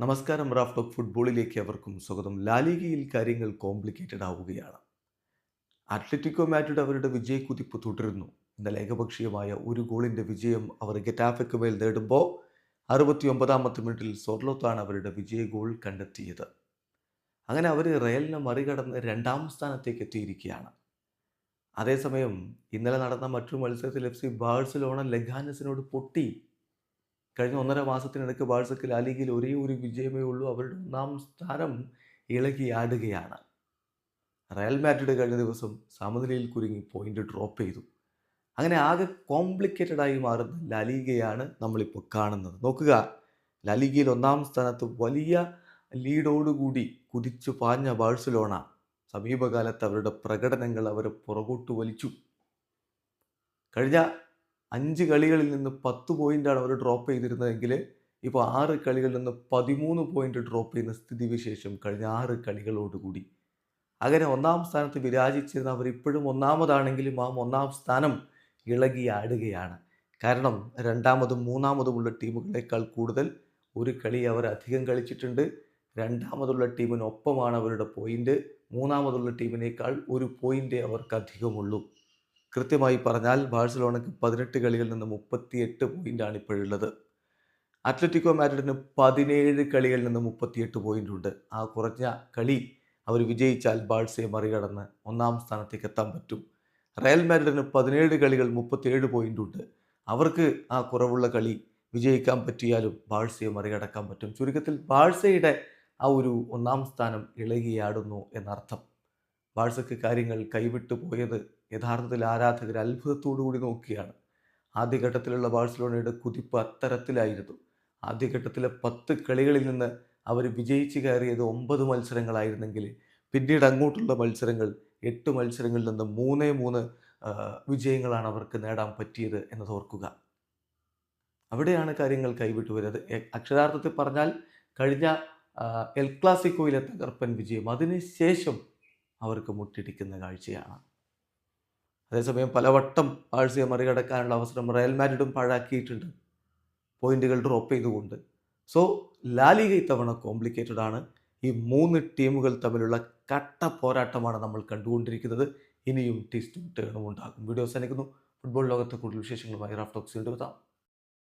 നമസ്കാരം Raf talk ഫുട്ബോളിലേക്ക് അവർക്കും സ്വാഗതം. ലാലിഗയിൽ കാര്യങ്ങൾ കോംപ്ലിക്കേറ്റഡ് ആവുകയാണ്. അത്ലറ്റിക്കോ മാറ്റിഡ് അവരുടെ വിജയക്കുതിപ്പ് തുടരുന്നു. ഇന്നലെ ഏകപക്ഷീയമായ ഒരു ഗോളിന്റെ വിജയം അവർ ഗെറ്റാഫയ്ക്ക് മേൽ നേടുമ്പോൾ അറുപത്തി ഒമ്പതാമത്തെ മിനിറ്റിൽ സോർലോത്താണ് അവരുടെ വിജയ ഗോൾ കണ്ടെത്തിയത്. അങ്ങനെ അവർ റയലിനെ മറികടന്ന് രണ്ടാം സ്ഥാനത്തേക്ക് എത്തിയിരിക്കുകയാണ്. അതേസമയം ഇന്നലെ നടന്ന മറ്റൊരു മത്സരത്തിൽ എഫ് സി ബാഴ്സലോണ ലെഗാനസിനോട് പൊട്ടി കഴിഞ്ഞ ഒന്നര മാസത്തിനിടയ്ക്ക് ബാഴ്സക്ക് ലാലിഗയിൽ ഒരേ ഒരു വിജയമേ ഉള്ളൂ. അവരുടെ ഒന്നാം സ്ഥാനം ഇളകിയാടുകയാണ് റയൽ മാഡ്രിഡ് കഴിഞ്ഞ ദിവസം സമനിലയിൽ കുരുങ്ങി പോയിന്റ് ഡ്രോപ്പ് ചെയ്തു. അങ്ങനെ ആകെ കോംപ്ലിക്കേറ്റഡ് ആയി മാറുന്ന ലാലിഗയാണ് നമ്മളിപ്പോൾ കാണുന്നത്. നോക്കുക ലാലിഗയിൽ ഒന്നാം സ്ഥാനത്ത് വലിയ ലീഡോടുകൂടി കുതിച്ചു പാഞ്ഞ ബാഴ്സലോണ. സമീപകാലത്ത് അവരുടെ പ്രകടനങ്ങൾ അവരെ പുറകോട്ട് വലിച്ചു. കഴിഞ്ഞ അഞ്ച് കളികളിൽ നിന്ന് പത്ത് പോയിന്റാണ് അവർ ഡ്രോപ്പ് ചെയ്തിരുന്നതെങ്കിൽ ഇപ്പോൾ ആറ് കളികളിൽ നിന്ന് പതിമൂന്ന് പോയിന്റ് ഡ്രോപ്പ് ചെയ്യുന്ന സ്ഥിതിവിശേഷം കഴിഞ്ഞ ആറ് കളികളോടുകൂടി. അങ്ങനെ ഒന്നാം സ്ഥാനത്ത് വിരാജിച്ചിരുന്ന അവർ ഇപ്പോഴും ഒന്നാമതാണെങ്കിലും ആ ഒന്നാം സ്ഥാനം ഇളകിയാടുകയാണ്. കാരണം രണ്ടാമതും മൂന്നാമതുമുള്ള ടീമുകളേക്കാൾ കൂടുതൽ ഒരു കളി അവർ അധികം കളിച്ചിട്ടുണ്ട്. രണ്ടാമതുള്ള ടീമിനൊപ്പമാണ് അവരുടെ പോയിന്റ് മൂന്നാമതുള്ള ടീമിനേക്കാൾ ഒരു പോയിന്റ് അവർക്ക് അധികമുള്ളൂ. കൃത്യമായി പറഞ്ഞാൽ ബാഴ്സലോണയ്ക്ക് പതിനെട്ട് കളികളിൽ നിന്ന് മുപ്പത്തിയെട്ട് പോയിന്റാണ് ഇപ്പോഴുള്ളത് അത്ലറ്റിക്കോ മാഡ്രിഡിന് പതിനേഴ് കളികളിൽ നിന്ന് മുപ്പത്തിയെട്ട് പോയിന്റ് ഉണ്ട് ആ കുറഞ്ഞ കളി അവർ വിജയിച്ചാൽ ബാഴ്സയെ മറികടന്ന് ഒന്നാം സ്ഥാനത്തേക്ക് എത്താൻ പറ്റും. റയൽ മാഡ്രിഡിന് പതിനേഴ് കളികൾ മുപ്പത്തിയേഴ് പോയിന്റ് ഉണ്ട് അവർക്ക് ആ കുറവുള്ള കളി വിജയിക്കാൻ പറ്റിയാലും ബാഴ്സയെ മറികടക്കാൻ പറ്റും. ചുരുക്കത്തിൽ ബാഴ്സയുടെ ആ ഒരു ഒന്നാം സ്ഥാനം ഇളകിയാടുന്നു എന്നർത്ഥം. ബാഴ്സക്ക് കാര്യങ്ങൾ കൈവിട്ടു പോയത് യഥാർത്ഥത്തിൽ ആരാധകർ അത്ഭുതത്തോടു കൂടി നോക്കിയാണ്. ആദ്യഘട്ടത്തിലുള്ള ബാഴ്സലോണയുടെ കുതിപ്പ് അത്തരത്തിലായിരുന്നു. ആദ്യഘട്ടത്തിലെ പത്ത് കളികളിൽ നിന്ന് അവർ വിജയിച്ച് കയറിയത് ഒമ്പത് മത്സരങ്ങളായിരുന്നെങ്കിൽ പിന്നീട് അങ്ങോട്ടുള്ള മത്സരങ്ങൾ എട്ട് മത്സരങ്ങളിൽ നിന്ന് മൂന്നേ മൂന്ന് വിജയങ്ങളാണ് അവർക്ക് നേടാൻ പറ്റിയത് എന്നത് ഓർക്കുക. അവിടെയാണ് കാര്യങ്ങൾ കൈവിട്ടു വരുന്നത് അക്ഷരാർത്ഥത്തിൽ പറഞ്ഞാൽ കഴിഞ്ഞ എൽ ക്ലാസിക്കോയിലെ തകർപ്പൻ വിജയം. അതിനുശേഷം അവർക്ക് മുട്ടിടിക്കുന്ന കാഴ്ചയാണ്. അതേസമയം പലവട്ടം ആഴ്ചയെ മറികടക്കാനുള്ള അവസരം റയൽ മാഡ്രിഡും പാഴാക്കിയിട്ടുണ്ട്. പോയിന്റുകൾ ഡ്രോപ്പ് ചെയ്തുകൊണ്ട്. സോ ലാലിക ഇത്തവണ കോംപ്ലിക്കേറ്റഡ് ആണ്. ഈ മൂന്ന് ടീമുകൾ തമ്മിലുള്ള കട്ട പോരാട്ടമാണ് നമ്മൾ കണ്ടുകൊണ്ടിരിക്കുന്നത്. ഇനിയും ടിസ്റ്റും ടേണും ഉണ്ടാകും. വീഡിയോ അവസാനിക്കുന്നു. ഫുട്ബോൾ ലോകത്തെ കൂടുതൽ വിശേഷങ്ങളുമായി റാഫ്റ്റോക്സിൽ വീണ്ടും എത്താം.